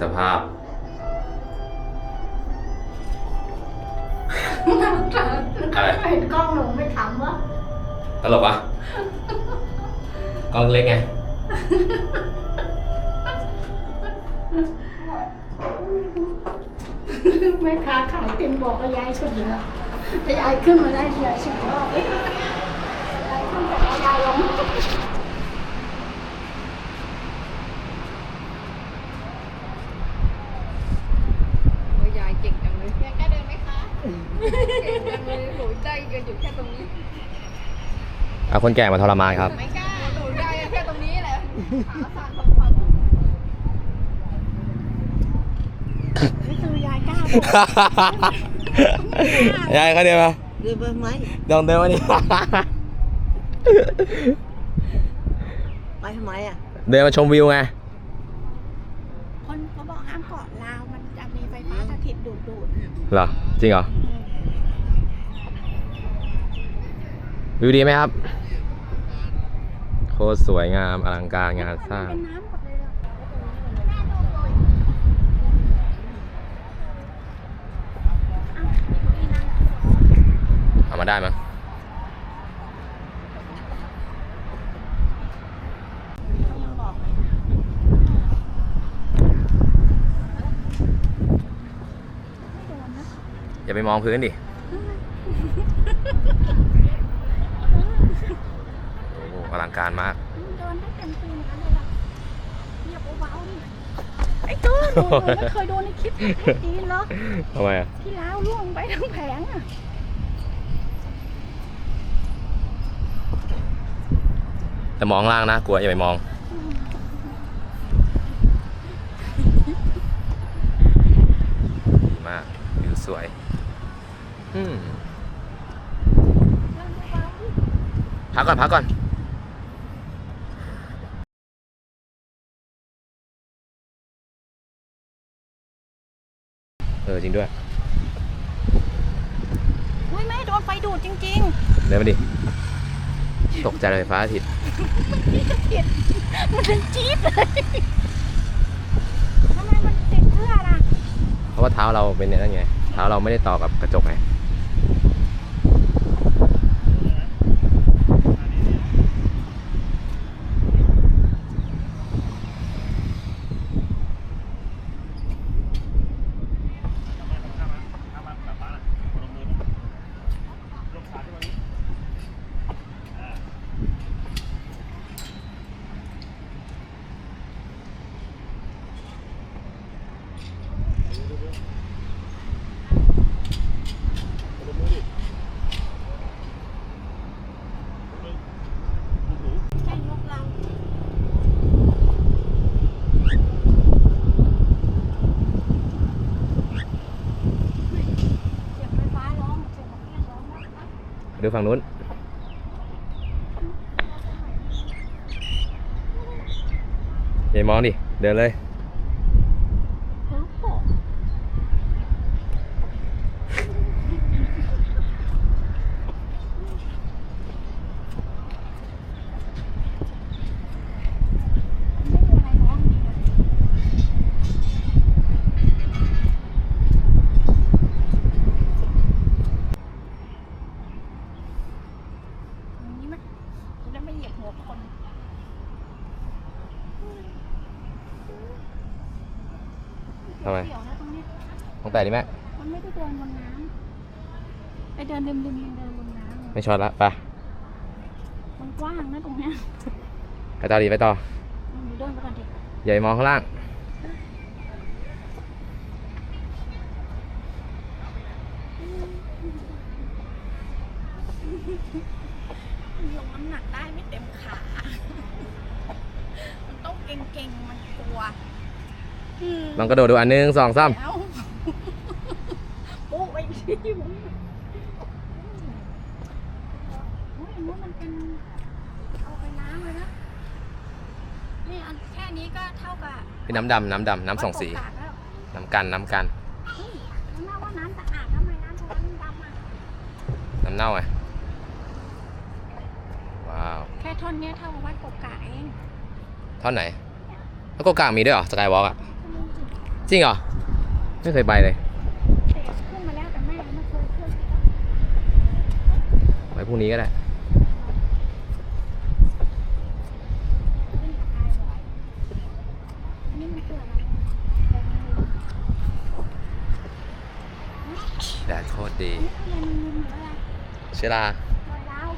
สภาพ อะไร เห็นกล้องหนูไม่ทำวะตลกปะกล้องเล็กไง แม่ค้าขายเต็มบอกกับยายสุดเลยแต่ยายขึ้นมาได้ทีละสิบรอบยายขึ้นแต่ยายลง โอ้ยยายเก่งจังเลยยายกล้าเดินไหมคะ เก่งจังเลยหนูใจกันอยู่แค่ตรงนี้ เอาคนแก่มาทรมานครับ ไม่กล้าหนูใจแค่ตรงนี้แหละขาสั่นของเขานี่คือยายกล้าบอกยายเขาเดินมาเดินไปไหมลองเดินมาดิไปทำไมอะ เดินมาชมวิวไง คนเขาบอกห้ามเกาะลาวมันจะมีไฟฟ้าสถิตดูดดูดเหรอ จริงเหรอ วิวดีไหมครับ โคตรสวยงามอลังการงานสร้าง เอามาได้มั้งเขายังบอย่าไปมองพื้นดิ อ้โหอลังการมากโดนได้เต็มตีนกันเลยล่ะเหยียบเบาๆนี่ไอ้จูนหนูหนูไม่เคยโดนในคลิปแท้จีนเหรอทำไมอะที่ล้าวล่วงไปทั้งแผงอะแต่มองล่างนะกลัวอย่าไปมองดีมากวิวสวยอืมพักก่อนพักก่อน เออจริงด้วยอุ้ยแม่โดนไฟดูดจริงเดินมาดิ ตกใจเลยไฟฟ้าอาทิตย์ๆนี่จะเขียนมันเป็นจี๊ดเลยทำไมมันติดเสื้อล่ะ เพราะว่าเท้าเราเป็นเนี่ยนั่นไง เท้าเราไม่ได้ต่อกับกระจกไง ใช่ยกเราเสียงไฟฟ้าร้องเสียงบอกเรียกร้องนะ ดู ฝั่งนู้นอย่ามองดิ เดินเลย โอ้โหไม่มีอะไรร้องจริงอะอย่างนี้ไหมจะได้ไม่เหยียบหัวคน ทำไม เกี่ยวนะตรงเนี้ยต้องแต่ดิแม่ มันไม่ได้เดินบนน้ำไอเดินริมริมๆเดินบนน้ำไม่ช็อตละไปมันกว้างนะตรงเนี้ยไปต่อดิไปต่อ อืมเดินไปก่อนดิอย่าไปมองข้างล่างลงน้ำหนักได้ไม่เต็มขา มันต้องเก่งๆ มันกลัวอืม ลองกระโดดดูอันหนึงสองสามแล้วปุ๊บไปที่มึงโอ้ยอันนู้นมันเป็นเอาไปล้างเลยนะนี่อันแค่นี้ก็เท่ากับเป็นน้ำดำน้ำดำน้ำสองสี วัดโกกากแล้วน้ำกันน้ำกัน เฮ้ยข้างหน้าว่าน้ำสะอาดทำไมน้ำตรงนั้นดำอะน้ำเน่าไงว้าวแค่ท่อนเนี้ยเท่ากับวัดกกกากเอง ท่อนไหน แล้วก็กลางมีด้วยเหรอสกายวอล์กอะก็มีสิ จริงเหรอ ไม่เคยไปเลย ขึ้นมาแล้วแต่แม่ไม่เคยขึ้นไปพรุ่งนี้ก็ได้ ขึ้นตะไคร้ไว้อันนี้มันคืออะไรแดดโคตรดี อันนี้คืออะไรมันมุมหรืออะไรเชอรารอยร้าว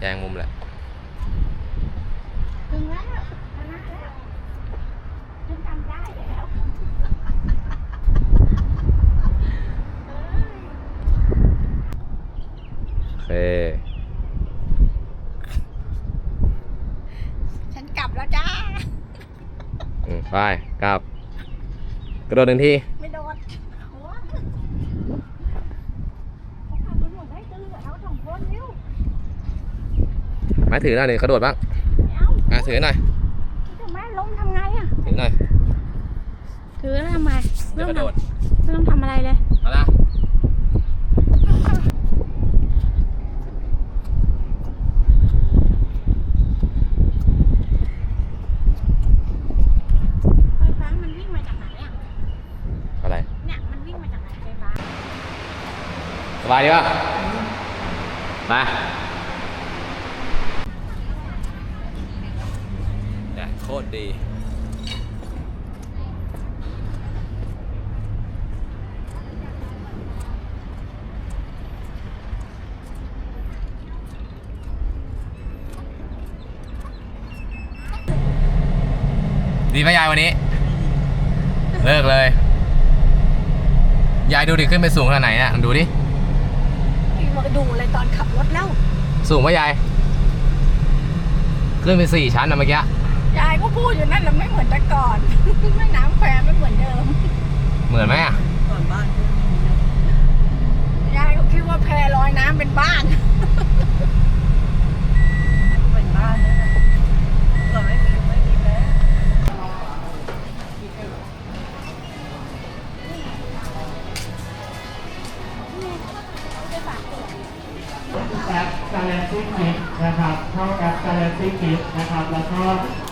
แยงมุมแหละ ถึงแล้วชนะแล้วฉันจำได้แล้ว โอ เค ฉันกลับแล้วจ้า อืมไปกลับ กระโดดหนึ่งที ไม่โดนหัวเขาขับรถหมดได้ตื้อเราสองคนเร็วไม้ถือหน่อยหนึ่งกระโดดบ้างไม่เอาอะถือหน่อยถึงแม่ล้มทำไงอะ ถือหน่อยถือแล้วทำไงเดี๋ยวกระโดดไม่ต้องทำอะไรเลย เอาละ ไฟฟ้ามันวิ่งมาจากไหนอะ อะไร เนี่ยมันวิ่งมาจากไหนไฟฟ้า สบายดีป่ะไปแดดโคตรดีดีไหมยายวันนี้ เลิกเลย ยายดูดิขึ้นไปสูงขนาดไหนอะ ดูดิ พี่มาดูเลยตอนขับรถแล้วสูงไหมยาย ขึ้นไปสี่ชั้นนะเมื่อกี้ ยายก็พูดอยู่นั่นแหละไม่เหมือนแต่ก่อน แม่น้ำแควไม่เหมือนเดิม เหมือนไหมอะ ก่อนบ้านยายก็คิดว่าแพลอยน้ำเป็นบ้านเป็น อป Galaxy Kit นะครับเข้าแอป Galaxy Kit นะครับ แล้วก็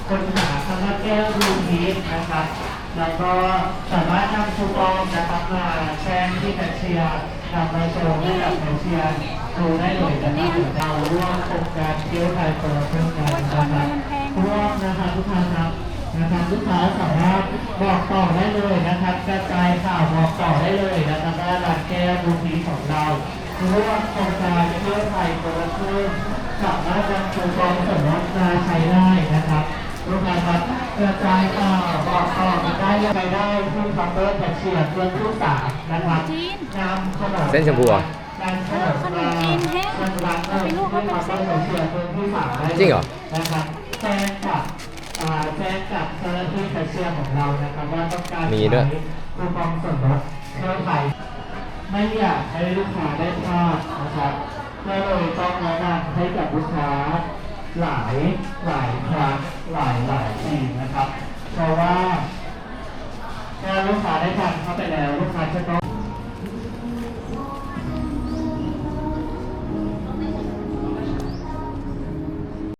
ค้นหาคำว่าแก้วรูทีสนะครับ แล้วก็สามารถนำคูปองนะครับมาแจ้งที่แคชเชียร์นำมาโชว์ให้กับแคชเชียร์ดูได้เลยนะครับเดี๋ยวเราร่วมโครงการเที่ยวไทยโปรโมชั่นกันนะครับร่วมนะครับทุกท่านครับนะครับลูกค้าสามารถบอกต่อได้เลยนะครับกระจายข่าวบอกต่อได้เลยนะครับว่าร้านแก้วรูทีของเรา ร่วมโครงการเที่ยวไทยคนละครึ่งสามารถนำคูปองส่วนลดมาใช้ได้นะครับลูกค้าครับกระจายข่าวบอกต่อกันได้ใช้ได้ที่คัมเบอร์แคชเชียร์เพื่อนผู้สามนะครับนำขนมเส้นชมพูเหรอนำขนมมาชำระเงินที่คัมเบอร์แคชเชียร์เพื่อนผู้สามได้ลยจริงเหรอนะครับแจ้งกับอ่าแจ้งกับเจ้าหน้าที่แคชเชียร์ของเรานะครับว่าต้องการมีด้วยใช้คูปองส่วนลดเที่ยวไทย ไม่อยากให้ลูกค้าได้พลาดนะครับก็เลยต้องแนะนำให้กับลูกค้าหลายหลายครั้งหลายหลายทีนะครับ เพราะว่าถ้าลูกค้าได้ทานเข้าไปแล้วลูกค้าจะต้อง